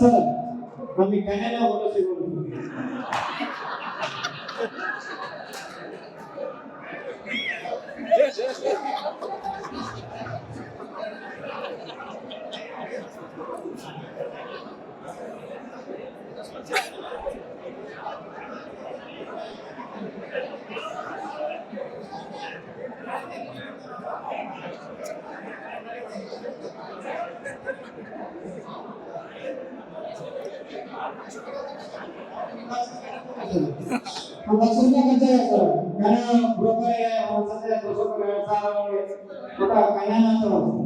Sir ನಮಗೆ ಕನ್ಯಾನ ಓದೋ ಸಿಗೋದು ಎರಡು ಸಾವಿರ ಒಟ್ಟು ಕನ್ಯಾನ ಅಂತ ಬರ್ತದೆ.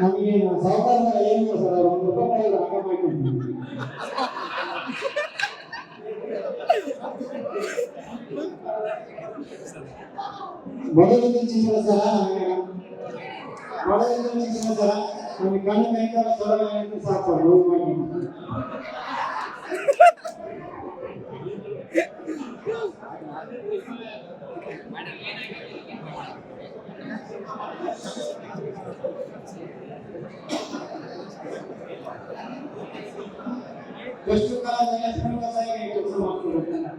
ನಮಗೆ ಸರ್ಕಾರದ ಏನಿಲ್ಲ ಸರ್ ಅವ್ರು ಒಂದು ರೂಪಾಯಿ ಕೊಡೋದು ಹಾಗೆ ಮಾಡ್ಕೊಂಡ್ರು. ಬಡವರಿಗೆ ಚಿಂತಿಲ್ಲ ಸರ್ ನಮಗೆ ಬಡವರಿಗೆ ಚಿಂತಿಲ್ಲ ಸರ್ ನಮಗೆ ಕಣ್ಣು ಕೈಕಾಲ ಸೊರಗ ಸಾಕು ನೋವು ಮಾಡಿ ಎಷ್ಟು ಕಾಲ ಎಷ್ಟು ಕೆಲಸ ಕೆಲಸ ಮಾಡ್ತಾರೆ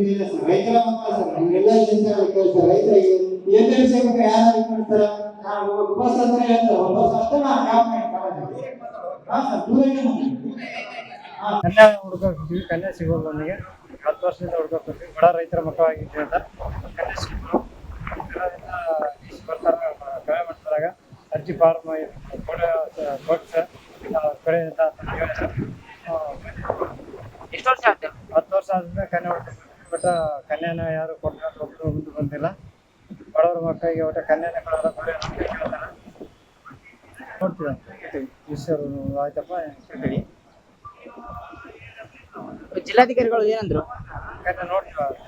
ಇಲ್ಲ ಸರ್, ರೈತರ ಮಕ್ಕಳ ಸರ್. ನಮ್ಗೆಲ್ಲ ಚಿಂತೆ ಆಗ್ಬೇಕು ಸರ್ ರೈತರಿಗೆ ಏನ್ ತಿಳಿಸ್ಬೇಕು ಯಾರು ಇದು ಮಾಡ್ತಾರ ನಾವು ಉಪವಾಸ ಅಂದ್ರೆ ಹೇಳ್ತಾರೆ ಒಂದು ವರ್ಷ ಅಷ್ಟೇ ನಾವು ಜಾಬ್ ಮಾಡಿ ಹಾ ಸರ್. ದೂರನೇ ಮಾಡಿ. ಹಾ ಕನ್ಯಾ ಕನ್ಯಾ ಸಿಗೋದು ನನಗೆ. ಹತ್ತು ವರ್ಷದಿಂದ ಹುಡ್ಕೋಕ್ಕಿದ್ವಿ ಬಡ ರೈತರ ಮಕ್ಕಳಾಗಿದ್ವಿ ಅಂತ. ಕನ್ಯಾ ಇಷ್ಟು ಬರ್ತಾರೆ. ಕಡಿಮೆ ಮಾಡ್ತಾರಾಗ ಅರ್ಜಿ ಫಾರ್ಮ್ ಕೊಟ್ಟು ಕಡೆಯಿಂದ ಎಷ್ಟು ವರ್ಷ ಆಯ್ತು? ಹತ್ತು ವರ್ಷ ಆದ್ಮೇಲೆ ಕನ್ಯಾ ಬಟ್ ಕನ್ಯಾನ ಯಾರು ಕೊಟ್ಟು ಒಬ್ರು ಮುಂದೆ ಬಂದಿಲ್ಲ. ಬಡವ್ರ ಮಕ್ಕಳಿಗೆ ಒಟ್ಟು ಕನ್ಯಾನೇ ಕೊಡೋಲ್ಲ ನೋಡ್ತೀವಿ ಈಶ್ವರ ಆಯ್ತಪ್ಪ? ಜಿಲ್ಲಾಧಿಕಾರಿಗಳು ಏನಂದ್ರು? ನೋಡ್ತೀವಿ